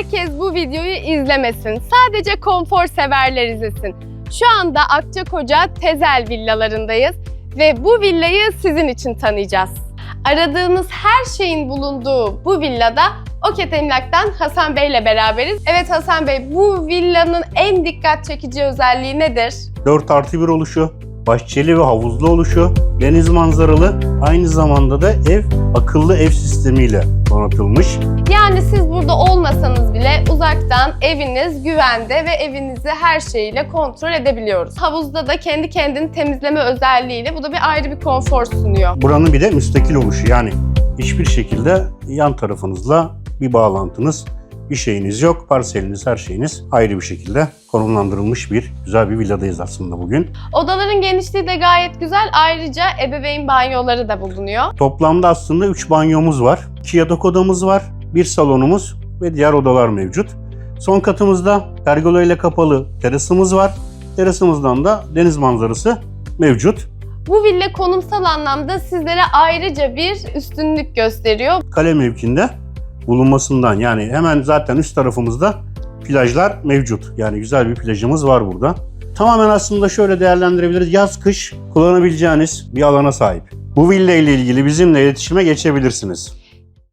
herkes bu videoyu izlemesin. Sadece konfor severler izlesin. Şu anda Akçakoca Tezel villalarındayız ve bu villayı sizin için tanıyacağız. Aradığınız her şeyin bulunduğu bu villada Oket Emlak'tan Hasan Bey ile beraberiz. Evet Hasan Bey, bu villanın en dikkat çekici özelliği nedir? 4 artı 1 oluşu, bahçeli ve havuzlu oluşu, deniz manzaralı, aynı zamanda da ev akıllı ev sistemiyle donatılmış. Yani siz burada olmasanız uzaktan eviniz güvende ve evinizi her şeyiyle kontrol edebiliyoruz. Havuzda da kendi kendini temizleme özelliğiyle bu da bir ayrı bir konfor sunuyor. Buranın bir de müstakil oluşu yani hiçbir şekilde yan tarafınızla bir bağlantınız, bir şeyiniz yok. Parseliniz, her şeyiniz ayrı bir şekilde konumlandırılmış bir güzel bir villadayız aslında bugün. Odaların genişliği de gayet güzel. Ayrıca ebeveyn banyoları da bulunuyor. Toplamda aslında 3 banyomuz var. 2 yatak odamız var. Bir salonumuz ve diğer odalar mevcut. Son katımızda pergola ile kapalı terasımız var. Terasımızdan da deniz manzarası mevcut. Bu villa konumsal anlamda sizlere ayrıca bir üstünlük gösteriyor. Kale mevkinde bulunmasından yani hemen zaten üst tarafımızda plajlar mevcut. Yani güzel bir plajımız var burada. Tamamen aslında şöyle değerlendirebiliriz. Yaz kış kullanabileceğiniz bir alana sahip. Bu villa ile ilgili bizimle iletişime geçebilirsiniz.